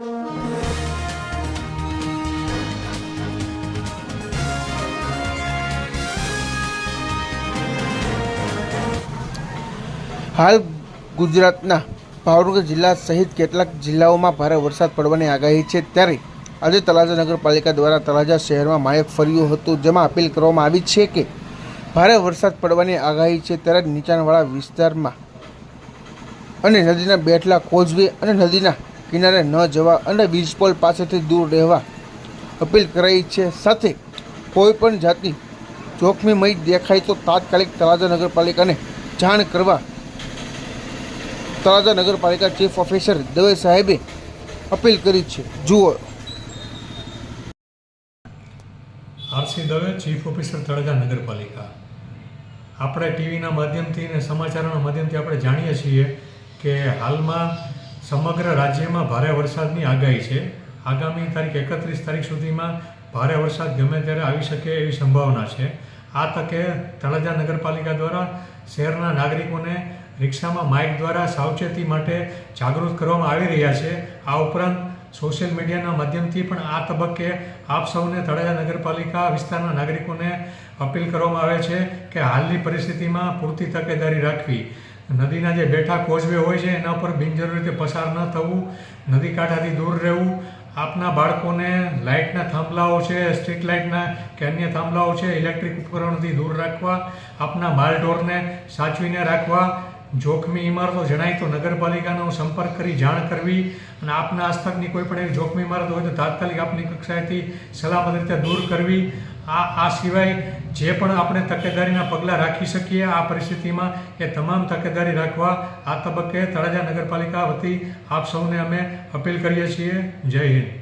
હાલ ગુજરાતના ભાવનગર જિલ્લા સહિત કેટલાક જિલ્લાઓમાં ભારે વરસાદ પડવાની આગાહી છે. ત્યારે આજે તળાજા નગરપાલિકા દ્વારા તળાજા શહેરમાં માયક ફર્યું હતું, જેમાં અપીલ કરવામાં આવી છે કે ભારે વરસાદ પડવાની આગાહી છે. ત્યારે નીચાણવાળા વિસ્તારમાં અને નદીના બેઠલા કોઝવે અને નદીના કિનારે ન જવા અને વીજ પોલ પાસેથી દૂર રહેવા અપીલ કરાઈ છે. સાથે કોઈ પણ જાતની જોખમીમય દેખાય તો તાત્કાલિક તળાજા નગરપાલિકાને જાણ કરવા તળાજા નગરપાલિકા ચીફ ઓફિસર દવે સાહેબે અપીલ કરી છે. જુઓ. RC Dave, chief officer Talaja નગરપાલિકા. આપણે ટીવીના માધ્યમથી અને સમાચારોના માધ્યમથી આપણે જાણીએ છીએ કે હાલમાં સમગ્ર રાજ્યમાં ભારે વરસાદની આગાહી છે. આગામી તારીખ એકત્રીસ તારીખ સુધીમાં ભારે વરસાદ ગમે ત્યારે આવી શકે એવી સંભાવના છે. આ તકે તળાજા નગરપાલિકા દ્વારા શહેરના નાગરિકોને રિક્ષામાં માઇક દ્વારા સાવચેતી માટે જાગૃત કરવામાં આવી રહ્યા છે. આ ઉપરાંત સોશિયલ મીડિયાના માધ્યમથી પણ આ તબક્કે આપ સૌને તળાજા નગરપાલિકા વિસ્તારના નાગરિકોને અપીલ કરવામાં આવે છે કે હાલની પરિસ્થિતિમાં પૂરતી તકેદારી રાખવી. નદીના જે બેઠા કોઝવે હોય છે, એના ઉપર બિનજરૂરી રીતે પસાર ન થવું, નદી કાંઠાથી દૂર રહેવું. આપના બાળકોને લાઇટના થાંભલાઓ છે, સ્ટ્રીટ લાઇટના કે અન્ય થાંભલાઓ છે, ઇલેક્ટ્રિક ઉપકરણોથી દૂર રાખવા. આપના માલઢોરને સાચવીને રાખવા. જોખમી ઇમારતો જણાય તો નગરપાલિકાનો સંપર્ક કરી જાણ કરવી. અને આપના હસ્તકની કોઈ પણ એવી જોખમી ઇમારત હોય તો તાત્કાલિક આપની કક્ષાએથી સલામત રીતે દૂર કરવી. આ આ સિવાય જે પણ આપણે તકેદારીના પગલાં રાખી શકીએ આ પરિસ્થિતિમાં એ તમામ તકેદારી રાખવા આ તબક્કે તળાજા નગરપાલિકા વતી આપ સૌને અમે અપીલ કરીએ છીએ. જય હિન્દ.